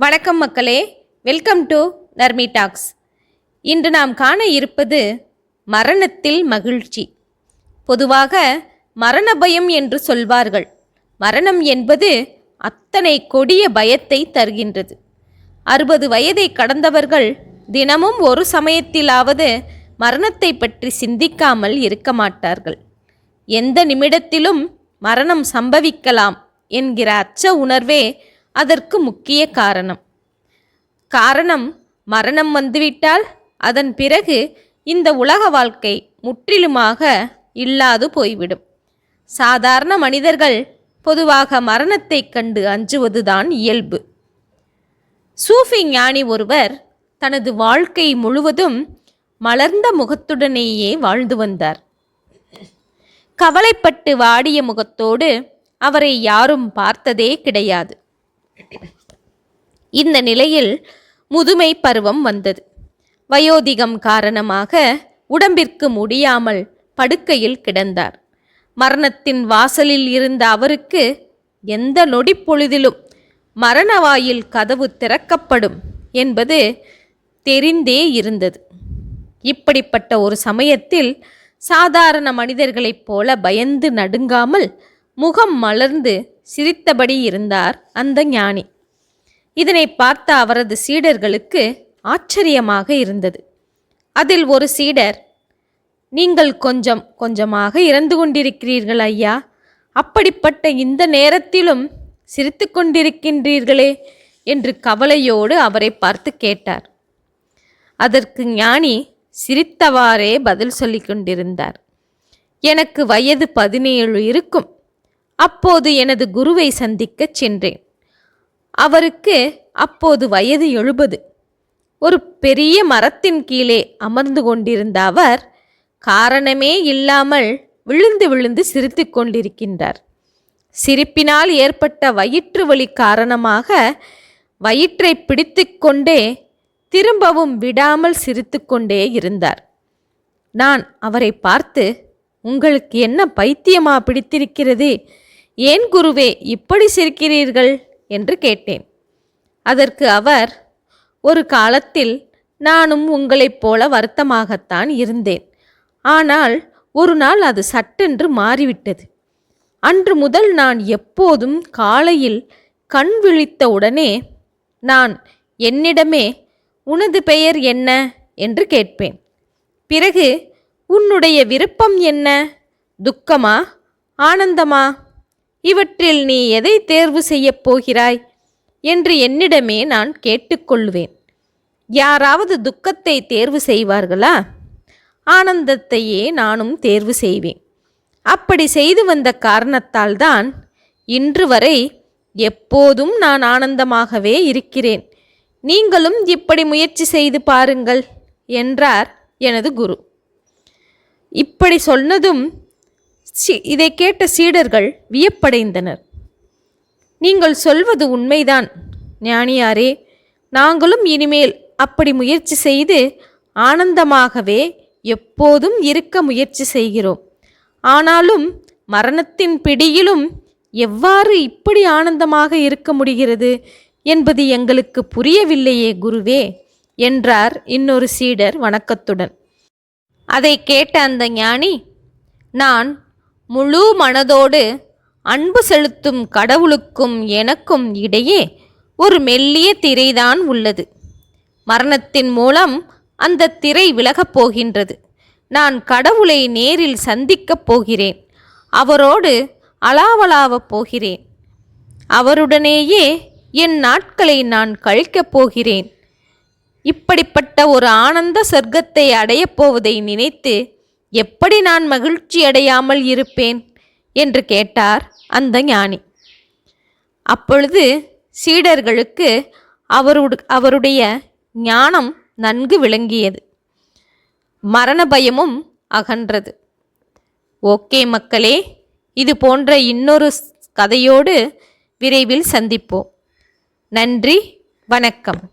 வணக்கம் மக்களே. Welcome to Narmi tax இன்று நாம் காண இருப்பது மரணத்தில் மகிழ்ச்சி. பொதுவாக மரண பயம் என்று சொல்வார்கள். மரணம் என்பது அத்தனை கொடிய பயத்தை தருகின்றது. அறுபது வயதை கடந்தவர்கள் தினமும் ஒரு சமயத்திலாவது மரணத்தை பற்றி சிந்திக்காமல் இருக்க மாட்டார்கள். எந்த நிமிடத்திலும் மரணம் சம்பவிக்கலாம் என்கிற அச்ச உணர்வே அதற்கு முக்கிய காரணம். காரணம் மரணம் வந்துவிட்டால் அதன் பிறகு இந்த உலக வாழ்க்கை முற்றிலுமாக இல்லாது போய்விடும். சாதாரண மனிதர்கள் பொதுவாக மரணத்தைக் கண்டு அஞ்சுவதுதான் இயல்பு. சூஃபி ஞானி ஒருவர் தனது வாழ்க்கை முழுவதும் மலர்ந்த முகத்துடனேயே வாழ்ந்து வந்தார். கவலைப்பட்டு வாடிய முகத்தோடு அவரை யாரும் பார்த்ததே கிடையாது. இந்த நிலையில் முதுமை பருவம் வந்தது. வயோதிகம் காரணமாக உடம்பிற்கு முடியாமல் படுக்கையில் கிடந்தார். மரணத்தின் வாசலில் இருந்த அவருக்கு எந்த நொடி பொழுதிலும் மரணவாயில் கதவு திறக்கப்படும் என்பது தெரிந்தே இருந்தது. இப்படிப்பட்ட ஒரு சமயத்தில் சாதாரண மனிதர்களைப் போல பயந்து நடுங்காமல் முகம் மலர்ந்து சிரித்தபடி இருந்தார் அந்த ஞானி. இதனை பார்த்த அவரது சீடர்களுக்கு ஆச்சரியமாக இருந்தது. அதில் ஒரு சீடர் நீங்கள் கொஞ்சம் கொஞ்சமாக இறந்து கொண்டிருக்கிறீர்கள் ஐயா. அப்படிப்பட்ட இந்த நேரத்திலும் சிரித்து கொண்டிருக்கின்றீர்களே என்று கவலையோடு அவரை பார்த்து கேட்டார். அதற்கு ஞானி சிரித்தவாறே பதில் சொல்லிக் கொண்டிருந்தார். எனக்கு வயது பதினேழு இருக்கும். அப்போது எனது குருவை சந்திக்கச் சென்றேன். அவருக்கு அப்போது வயது எழுபது. ஒரு பெரிய மரத்தின் கீழே அமர்ந்து கொண்டிருந்த அவர் காரணமே இல்லாமல் விழுந்து விழுந்து சிரித்து கொண்டிருக்கின்றார். சிரிப்பினால் ஏற்பட்ட வயிற்று வலி காரணமாக வயிற்றை பிடித்து கொண்டே திரும்பவும் விடாமல் சிரித்து கொண்டே இருந்தார். நான் அவரை பார்த்து உங்களுக்கு என்ன பைத்தியமா பிடித்திருக்கிறது? ஏன் குருவே இப்படி சிரிக்கிறீர்கள்? என்று கேட்டேன். அதற்கு அவர் ஒரு காலத்தில் நானும் உங்களைப் போல வருத்தமாகத்தான் இருந்தேன். ஆனால் ஒரு நாள் அது சட்டென்று மாறிவிட்டது. அன்று முதல் நான் எப்போதும் காலையில் கண் விழித்த உடனே நான் என்னிடமே உனது பெயர் என்ன? என்று கேட்பேன். பிறகு உன்னுடைய விருப்பம் என்ன? துக்கமா? ஆனந்தமா? இவற்றில் நீ எதை தேர்வு செய்யப் போகிறாய்? என்று என்னிடமே நான் கேட்டுக்கொள்வேன். யாராவது துக்கத்தை தேர்வு செய்வார்களா? ஆனந்தத்தையே நானும் தேர்வு செய்வேன். அப்படி செய்து வந்த காரணத்தால் தான் இன்று வரை எப்போதும் நான் ஆனந்தமாகவே இருக்கிறேன். நீங்களும் இப்படி முயற்சி செய்து பாருங்கள் என்றார் எனது குரு. இப்படி சொன்னதும் சி- இதை கேட்ட சீடர்கள் வியப்படைந்தனர். நீங்கள் சொல்வது உண்மைதான் ஞானியாரே. நாங்களும் இனிமேல் அப்படி முயற்சி செய்து ஆனந்தமாகவே எப்போதும் இருக்க முயற்சி செய்கிறோம். ஆனாலும் மரணத்தின் பிடியிலும் எவ்வாறு இப்படி ஆனந்தமாக இருக்க முடிகிறது என்பது எங்களுக்கு புரியவில்லையே குருவே என்றார் இன்னொரு சீடர் வணக்கத்துடன். அதை கேட்ட அந்த ஞானி நான் முழு மனதோடு அன்பு செலுத்தும் கடவுளுக்கும் எனக்கும் இடையே ஒரு மெல்லிய திரைதான் உள்ளது. மரணத்தின் மூலம் அந்த திரை விலகப் போகின்றது. நான் கடவுளை நேரில் சந்திக்கப் போகிறேன். அவரோடு அலாவலாவப் போகிறேன். அவருடனேயே என் நாட்களை நான் கழிக்கப் போகிறேன். இப்படிப்பட்ட ஒரு ஆனந்த சொர்க்கத்தை அடையப் போவதை நினைத்து எப்படி நான் மகிழ்ச்சி அடையாமல் இருப்பேன்? என்று கேட்டார் அந்த ஞானி. அப்பொழுது சீடர்களுக்கு அவருடு அவருடைய ஞானம் நன்கு விளங்கியது. மரண பயமும் அகன்றது. ஓகே மக்களே இது போன்ற இன்னொரு கதையோடு விரைவில் சந்திப்போம். நன்றி வணக்கம்.